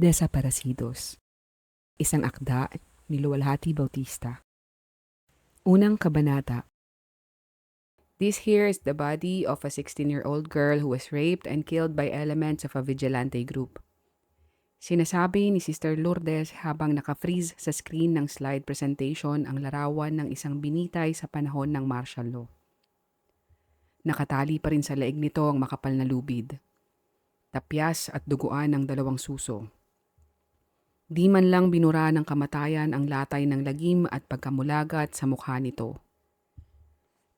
Desaparecidos Isang akda ni Luwalhati Bautista Unang Kabanata This here is the body of a 16-year-old girl who was raped and killed by elements of a vigilante group. Sinasabi ni Sister Lourdes habang naka-freeze sa screen ng slide presentation ang larawan ng isang binitay sa panahon ng martial law. Nakatali pa rin sa leeg nito ang makapal na lubid. Tapyas at duguan ng dalawang suso. Di man lang binura ng kamatayan ang latay ng lagim at pagkamulagat sa mukha nito.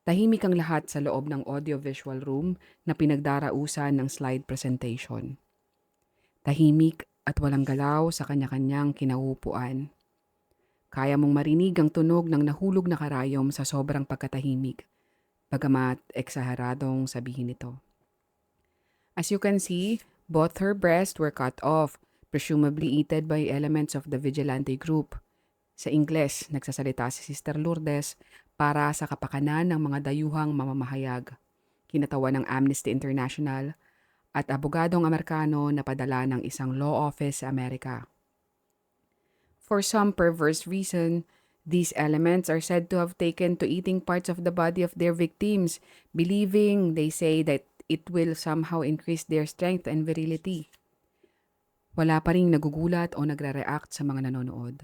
Tahimik ang lahat sa loob ng audiovisual room na pinagdarausan ng slide presentation. Tahimik at walang galaw sa kanya-kanyang kinaupuan. Kaya mong marinig ang tunog ng nahulog na karayom sa sobrang pagkatahimik, bagamat eksaheradong sabihin ito. As you can see, both her breasts were cut off, presumably eaten by elements of the vigilante group. Sa Ingles, nagsasalita si Sister Lourdes para sa kapakanan ng mga dayuhang mamamahayag. Kinatawa ng Amnesty International at abogadong Amerikano na padala ng isang law office sa Amerika. For some perverse reason, these elements are said to have taken to eating parts of the body of their victims, believing, they say, that it will somehow increase their strength and virility. Wala pa ring nagugulat o nagre-react sa mga nanonood.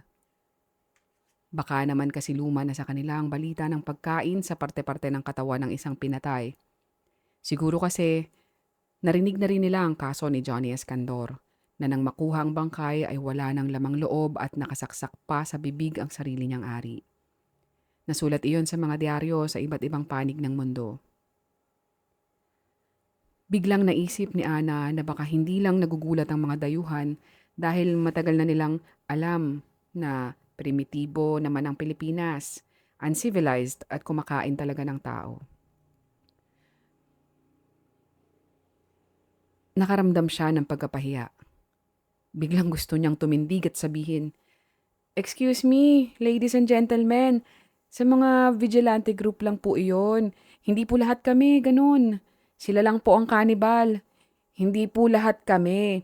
Baka naman kasi luma na sa kanila ang balita ng pagkain sa parte-parte ng katawan ng isang pinatay. Siguro kasi narinig na rin nila ang kaso ni Johnny Escandor na nang makuha ang bangkay ay wala ng lamang loob at nakasaksak pa sa bibig ang sarili niyang ari. Nasulat iyon sa mga dyaryo sa iba't ibang panig ng mundo. Biglang naisip ni Ana na baka hindi lang nagugulat ang mga dayuhan dahil matagal na nilang alam na Primitibo naman ang Pilipinas, uncivilized at kumakain talaga ng tao. Nakaramdam siya ng pagkapahiya. Biglang gusto niyang tumindig at sabihin, Excuse me, ladies and gentlemen, sa mga vigilante group lang po iyon. Hindi po lahat kami, ganun. Sila lang po ang kanibal. Hindi po lahat kami.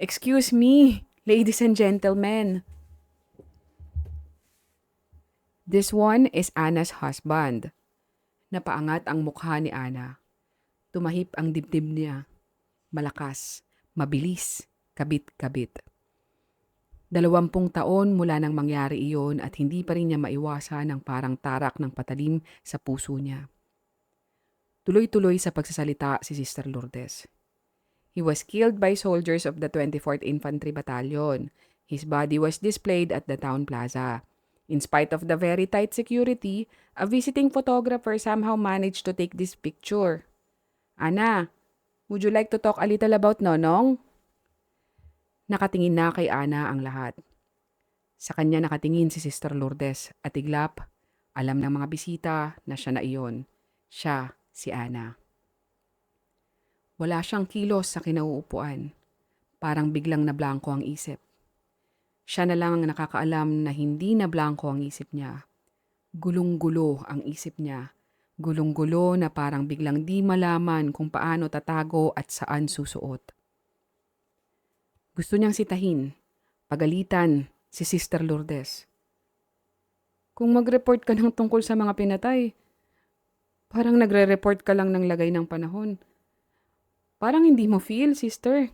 Excuse me, ladies and gentlemen. This one is Anna's husband. Napaangat ang mukha ni Anna. Tumahip ang dibdib niya. Malakas, mabilis, kabit-kabit. Dalawampung taon mula nang mangyari iyon at hindi pa rin niya maiwasan ang parang tarak ng patalim sa puso niya. Tuloy-tuloy sa pagsasalita si Sister Lourdes. He was killed by soldiers of the 24th Infantry Battalion. His body was displayed at the town plaza. In spite of the very tight security, a visiting photographer somehow managed to take this picture. Ana, would you like to talk a little about Nonong? Nakatingin na kay Ana ang lahat. Sa kanya nakatingin si Sister Lourdes at iglap, alam ng mga bisita na siya na iyon. Siya, si Ana. Wala siyang kilos sa kinauupuan. Parang biglang nablangko ang isip. Siya na lang ang nakakaalam na hindi na blanco ang isip niya. Gulong-gulo ang isip niya. Gulong-gulo na parang biglang di malaman kung paano tatago at saan susuot. Gusto niyang sitahin, pagalitan si Sister Lourdes. Kung mag-report ka ng tungkol sa mga pinatay, parang nagre-report ka lang ng lagay ng panahon. Parang hindi mo feel, sister.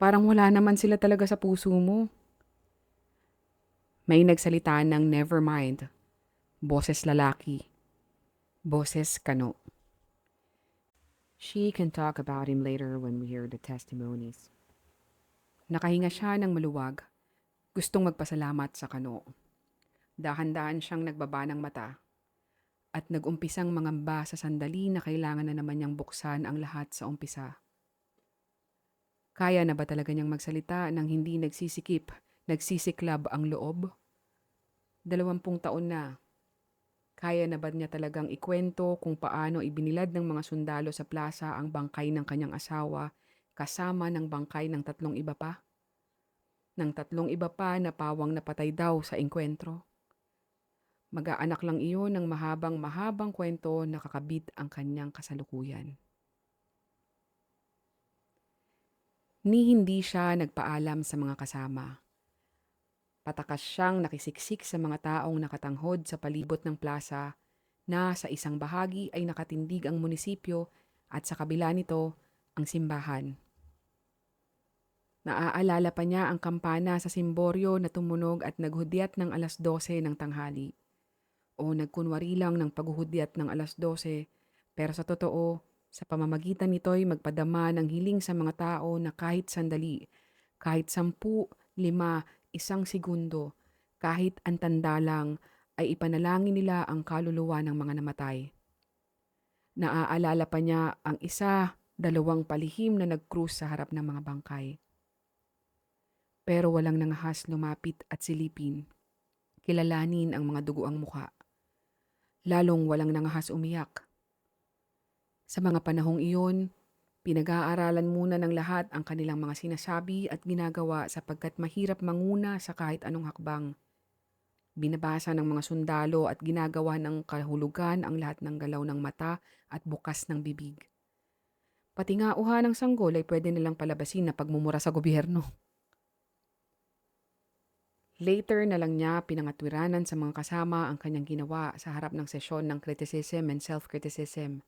Parang wala naman sila talaga sa puso mo. May nagsalita ng never mind. Boses lalaki. Boses kano. She can talk about him later when we hear the testimonies. Nakahinga siya ng maluwag. Gustong magpasalamat sa kano. Dahan-dahan siyang nagbaba ng mata at nag-umpisang mangamba sa sandali na kailangan na naman niyang buksan ang lahat sa umpisa. Kaya na ba talaga niyang magsalita nang hindi nagsisikip, nagsisiklab ang loob? Dalawampung taon na. Kaya na ba niya talagang ikwento kung paano ibinilad ng mga sundalo sa plaza ang bangkay ng kanyang asawa kasama ng bangkay ng tatlong iba pa? Ng tatlong iba pa na pawang napatay daw sa engkwentro. Mag-aanak lang iyon ng mahabang-mahabang kwento na kakabit ang kanyang kasalukuyan. Ni hindi siya nagpaalam sa mga kasama. Patakas siyang nakisiksik sa mga taong nakatanghod sa palibot ng plaza na sa isang bahagi ay nakatindig ang munisipyo at sa kabila nito ang simbahan. Naaalala pa niya ang kampana sa simboryo na tumunog at naghudyat ng alas 12 ng tanghali. O nagkunwari lang ng paghuhudyat ng alas 12 pero sa totoo, sa pamamagitan nito'y magpadama ng hiling sa mga tao na kahit sandali, kahit sampu, lima, isang segundo, kahit antanda lang, ay ipanalangin nila ang kaluluwa ng mga namatay. Naaalala pa niya ang isa, dalawang palihim na nagkrus sa harap ng mga bangkay. Pero walang nangahas lumapit at silipin. Kilalanin ang mga duguang mukha. Lalong walang nangahas umiyak. Sa mga panahong iyon, pinag-aaralan muna ng lahat ang kanilang mga sinasabi at ginagawa sapagkat mahirap manguna sa kahit anong hakbang. Binabasa ng mga sundalo at ginagawa ng kahulugan ang lahat ng galaw ng mata at bukas ng bibig. Pati nga uha ng sanggol ay pwede nilang palabasin na pagmumura sa gobyerno. Later na lang niya pinangatwiranan sa mga kasama ang kanyang ginawa sa harap ng sesyon ng criticism and self-criticism.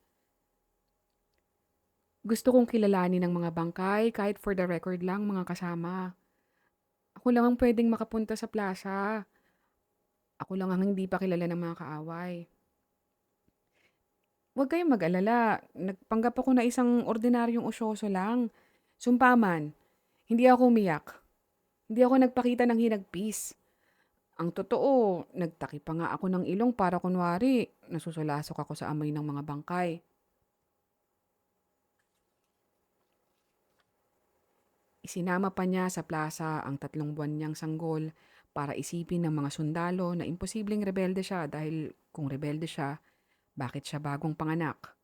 Gusto kong kilalanin ng mga bangkay kahit for the record lang mga kasama. Ako lang ang pwedeng makapunta sa plaza. Ako lang ang hindi pa kilala ng mga kaaway. Huwag kayong mag-alala. Nagpanggap ako na isang ordinaryong usyoso lang. Sumpaman, hindi ako umiyak. Hindi ako nagpakita ng hinagpis. Ang totoo, nagtaki pa nga ako ng ilong para kunwari nasusulasok ako sa amoy ng mga bangkay. Isinama pa niya sa plaza ang tatlong buwan niyang sanggol para isipin ng mga sundalo na imposibleng rebelde siya dahil kung rebelde siya, bakit siya bagong panganak?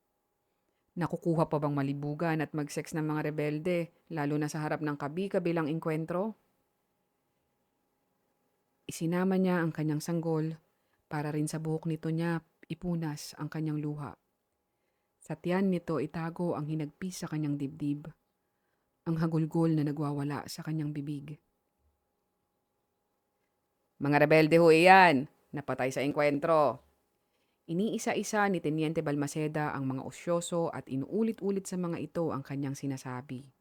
Nakukuha pa bang malibugan at mag-sex ng mga rebelde, lalo na sa harap ng kabi-kabilang inkwentro? Isinama niya ang kanyang sanggol para rin sa buhok nito niya ipunas ang kanyang luha. Sa tiyan nito itago ang hinagpis sa kanyang dibdib ang hagulgol na nagwawala sa kanyang bibig. Mga rebelde ho iyan, napatay sa engkwentro. Iniisa-isa ni Teniente Balmaceda ang mga osyoso at inuulit-ulit sa mga ito ang kanyang sinasabi.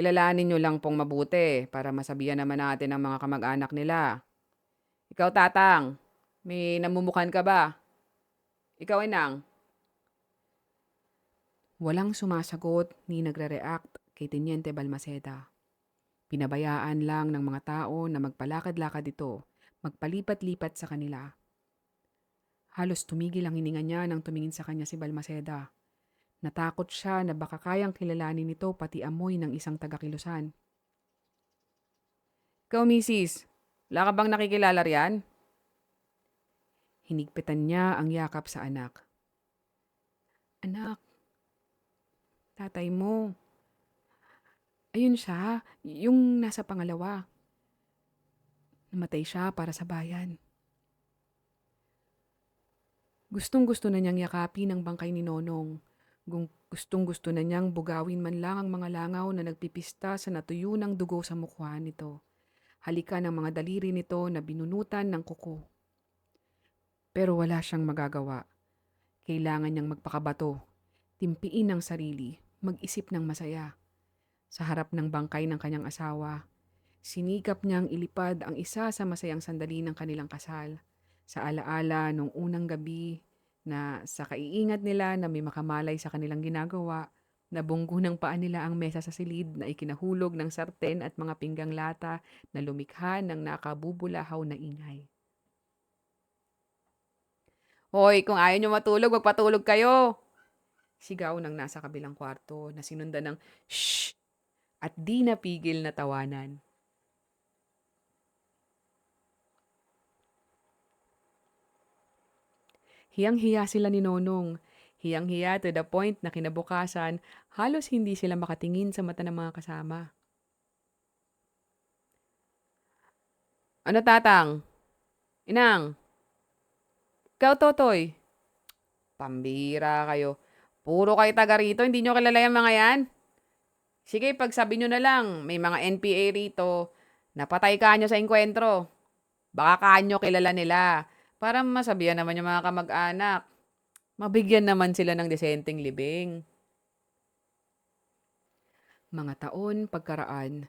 Kilalanin nyo lang pong mabuti para masabihan naman natin ang mga kamag-anak nila. Ikaw, Tatang, may namumukan ka ba? Ikaw, Inang. Walang sumasagot ni nagre-react kay Teniente Balmaceda. Pinabayaan lang ng mga tao na magpalakad-lakad ito, magpalipat-lipat sa kanila. Halos tumigil ang hininga niya nang tumingin sa kanya si Balmaceda. Natakot siya na baka kayang kilalanin nito pati amoy ng isang taga-kilusan. Ikaw, misis, wala ka bang nakikilala riyan? Hinigpitan niya ang yakap sa anak. Anak, tatay mo. Ayun siya, yung nasa pangalawa. Namatay siya para sa bayan. Gustong gusto na niyang yakapin ang bangkay ni Nonong. Gustong gusto na niyang bugawin man lang ang mga langaw na nagpipista sa natuyo dugo sa mukha nito. Halika ng mga daliri nito na binunutan ng kuko. Pero wala siyang magagawa. Kailangan niyang magpakabato, timpiin ang sarili, mag-isip ng masaya sa harap ng bangkay ng kanyang asawa. Sinikap niyang ilipad ang isa sa masayang sandali ng kanilang kasal. Sa alaala nung unang gabi na sa kaiingat nila na may makamalay sa kanilang ginagawa, nabunggo ng paa nila ang mesa sa silid na ikinahulog ng sarten at mga pinggang lata na lumikha ng nakabubulahaw na ingay. Hoy, kung ayaw nyo matulog, magpatulog kayo! Sigaw ng nasa kabilang kwarto na sinundan ng shh at di napigil na tawanan. Hiyang-hiya sila ni Nonong. Hiyang-hiya to the point na kinabukasan, halos hindi sila makatingin sa mata ng mga kasama. Ano tatang? Inang? Ikaw, Totoy? Pambira kayo. Puro kayo taga rito, hindi nyo kilala yung mga yan? Sige, pagsabi nyo na lang, may mga NPA rito, napatay ka nyo sa enkwentro. Baka kanyo kilala nila. Para masabihan naman yung mga kamag-anak. Mabigyan naman sila ng desenteng libing. Mga taon pagkaraan,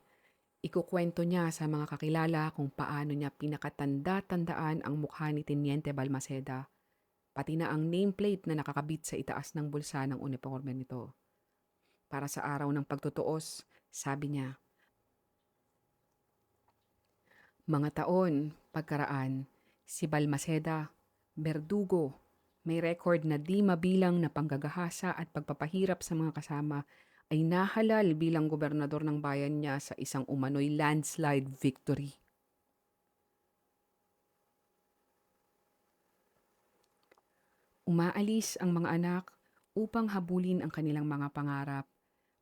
ikukwento niya sa mga kakilala kung paano niya pinakatanda-tandaan ang mukha ni Teniente Balmaceda, pati na ang nameplate na nakakabit sa itaas ng bulsa ng uniforme nito. Para sa araw ng pagtutuos, sabi niya, Mga taon, pagkaraan, si Balmaceda, berdugo, may record na di mabilang na panggagahasa at pagpapahirap sa mga kasama ay nahalal bilang gobernador ng bayan niya sa isang umano'y landslide victory. Umaalis ang mga anak upang habulin ang kanilang mga pangarap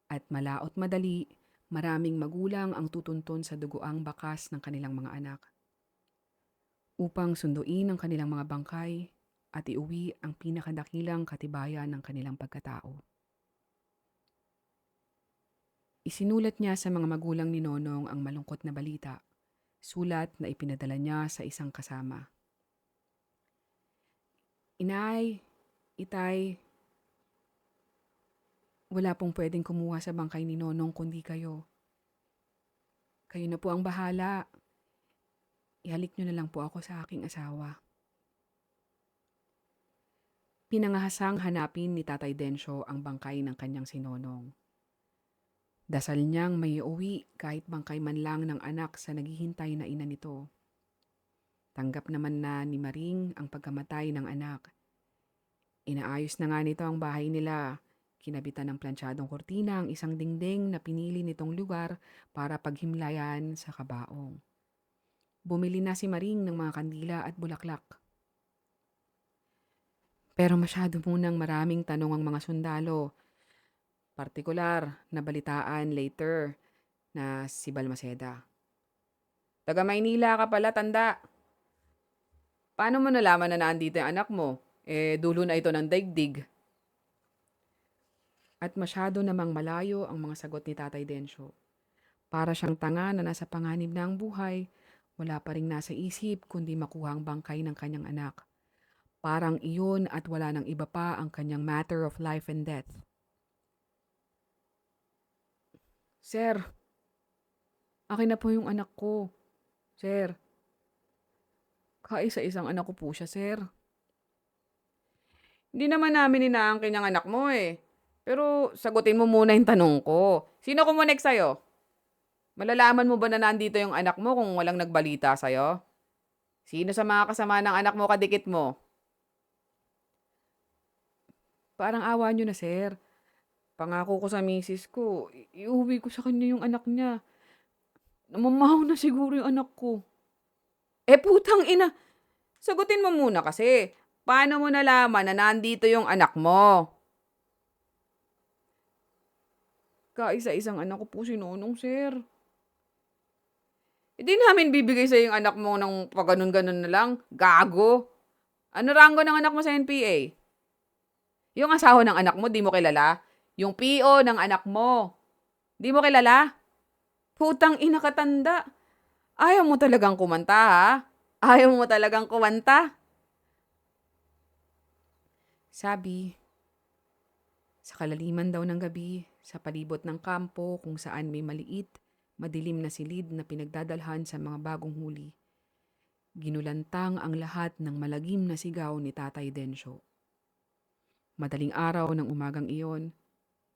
at malaot madali, maraming magulang ang tutunton sa dugoang bakas ng kanilang mga anak. Upang sunduin ang kanilang mga bangkay at iuwi ang pinakadakilang katibayan ng kanilang pagkatao. Isinulat niya sa mga magulang ni Nonong ang malungkot na balita, sulat na ipinadala niya sa isang kasama. Inay, itay, wala pong pwedeng kumuha sa bangkay ni Nonong kundi kayo. Kayo na po ang bahala. Ihalik niyo na lang po ako sa aking asawa. Pinangahasang hanapin ni Tatay Densyo ang bangkay ng kanyang sinonong. Dasal niyang may uwi kahit bangkay man lang ng anak sa naghihintay na ina nito. Tanggap naman na ni Maring ang pagkamatay ng anak. Inaayos na nga nito ang bahay nila. Kinabitan ng plansyadong kortina ang isang dingding na pinili nitong lugar para paghimlayan sa kabaong. Bumili na si Maring ng mga kandila at bulaklak. Pero masyado munang maraming tanong ang mga sundalo. Partikular na balitaan later na si Balmaceda. Taga Maynila ka pala, tanda. Paano mo nalaman na naandito yung anak mo? Eh, dulo na ito ng daigdig. At masyado namang malayo ang mga sagot ni Tatay Densyo. Para siyang tanga na nasa panganib na ang buhay, wala pa rin nasa isip kundi makuha ang bangkay ng kanyang anak. Parang iyon at wala nang iba pa ang kanyang matter of life and death. Sir, akin na po yung anak ko. Sir, kaisa-isang anak ko po siya, sir. Hindi naman namin inaangkin yung anak mo eh. Pero sagutin mo muna yung tanong ko. Sino kumunik sa'yo? Malalaman mo ba na nandito yung anak mo kung walang nagbalita sa'yo? Sino sa mga kasama ng anak mo kadikit mo? Parang awa nyo na, sir. Pangako ko sa misis ko, iuwi ko sa kanya yung anak niya. Namamahaw na siguro yung anak ko. Eh putang ina, sagutin mo muna kasi. Paano mo nalaman na nandito yung anak mo? Kaisa-isang anak ko po si Nonong, sir. Hindi namin bibigay sa yung anak mo ng paganon-ganon na lang. Gago. Ano rango ng anak mo sa NPA? Yung asawa ng anak mo, di mo kilala? Yung PO ng anak mo, di mo kilala? Putang ina katanda. Ayaw mo talagang kumanta, ha? Ayaw mo talagang kumanta? Sabi, sa kalaliman daw ng gabi, sa palibot ng kampo kung saan may maliit, madilim na silid na pinagdadalhan sa mga bagong huli. Ginulantang ang lahat ng malagim na sigaw ni Tatay Densyo. Madaling araw ng umagang iyon,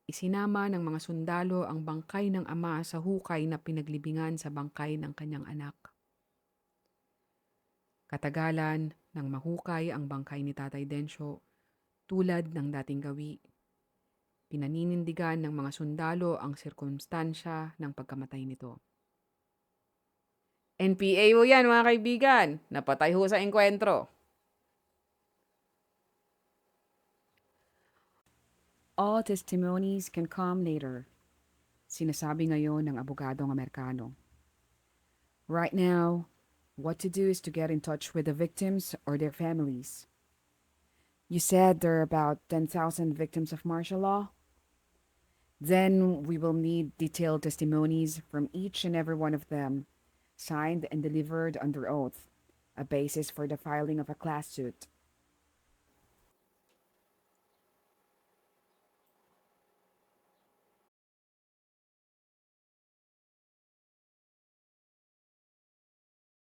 isinama ng mga sundalo ang bangkay ng ama sa hukay na pinaglibingan sa bangkay ng kanyang anak. Katagalan nang mahukay ang bangkay ni Tatay Densyo, tulad ng dating gawi. Pinaninindigan ng mga sundalo ang sirkumstansya ng pagkamatay nito. NPA ho yan mga kaibigan, napatay ho sa enkwentro. All testimonies can come later. Sinasabi ngayon ng abogadong Amerikano. Right now, what to do is to get in touch with the victims or their families. You said there are about 10,000 victims of martial law? Then we will need detailed testimonies from each and every one of them, signed and delivered under oath, a basis for the filing of a class suit.